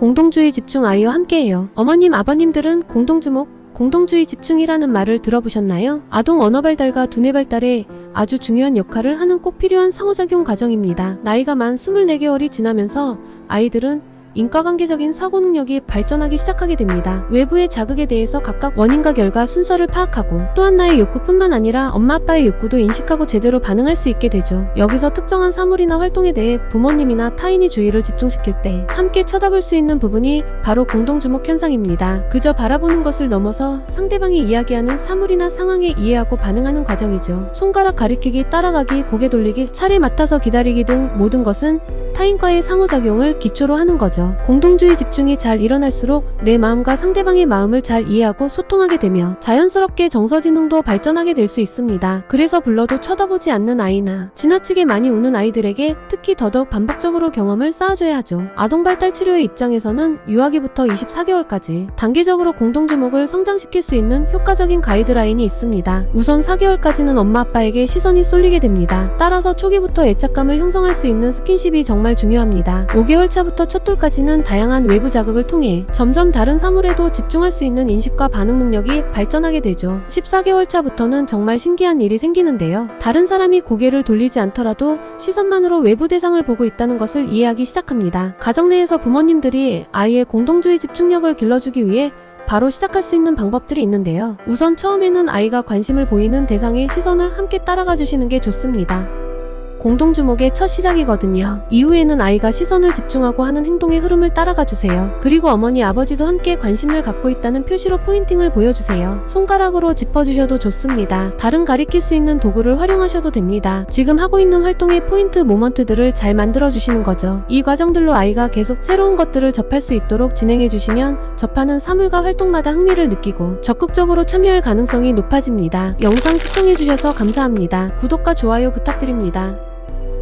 공동주의 집중 아이와 함께해요. 어머님, 아버님들은 공동주목, 공동주의 집중이라는 말을 들어보셨나요? 아동 언어 발달과 두뇌 발달에 아주 중요한 역할을 하는 꼭 필요한 상호작용 과정입니다. 나이가 만 24개월이 지나면서 아이들은 인과관계적인 사고 능력이 발전하기 시작하게 됩니다. 외부의 자극에 대해서 각각 원인과 결과 순서를 파악하고 또한 나의 욕구뿐만 아니라 엄마 아빠의 욕구도 인식하고 제대로 반응할 수 있게 되죠. 여기서 특정한 사물이나 활동에 대해 부모님이나 타인이 주의를 집중시킬 때 함께 쳐다볼 수 있는 부분이 바로 공동주목 현상입니다. 그저 바라보는 것을 넘어서 상대방이 이야기하는 사물이나 상황에 이해하고 반응하는 과정이죠. 손가락 가리키기, 따라가기, 고개 돌리기, 차례 맡아서 기다리기 등 모든 것은 타인과의 상호작용을 기초로 하는 거죠. 공동주의 집중이 잘 일어날수록 내 마음과 상대방의 마음을 잘 이해하고 소통하게 되며 자연스럽게 정서지능도 발전하게 될 수 있습니다. 그래서 불러도 쳐다보지 않는 아이나 지나치게 많이 우는 아이들에게 특히 더더욱 반복적으로 경험을 쌓아줘야 하죠. 아동 발달 치료의 입장에서는 유아기부터 24개월까지 단계적으로 공동주목을 성장시킬 수 있는 효과적인 가이드라인이 있습니다. 우선 4개월까지는 엄마 아빠에게 시선이 쏠리게 됩니다. 따라서 초기부터 애착감을 형성할 수 있는 스킨십이 정말 중요합니다. 5개월 차부터 첫 돌까지는 다양한 외부 자극을 통해 점점 다른 사물에도 집중할 수 있는 인식과 반응 능력이 발전하게 되죠. 14개월 차부터는 정말 신기한 일이 생기는데요. 다른 사람이 고개를 돌리지 않더라도 시선만으로 외부 대상을 보고 있다는 것을 이해하기 시작합니다. 가정 내에서 부모님들이 아이의 공동주의 집중력을 길러주기 위해 바로 시작할 수 있는 방법들이 있는데요. 우선 처음에는 아이가 관심을 보이는 대상의 시선을 함께 따라가 주시는 게 좋습니다. 공동 주목의 첫 시작이거든요. 이후에는 아이가 시선을 집중하고 하는 행동의 흐름을 따라가 주세요. 그리고 어머니, 아버지도 함께 관심을 갖고 있다는 표시로 포인팅을 보여주세요. 손가락으로 짚어주셔도 좋습니다. 다른 가리킬 수 있는 도구를 활용하셔도 됩니다. 지금 하고 있는 활동의 포인트 모먼트들을 잘 만들어 주시는 거죠. 이 과정들로 아이가 계속 새로운 것들을 접할 수 있도록 진행해 주시면 접하는 사물과 활동마다 흥미를 느끼고 적극적으로 참여할 가능성이 높아집니다. 영상 시청해 주셔서 감사합니다. 구독과 좋아요 부탁드립니다.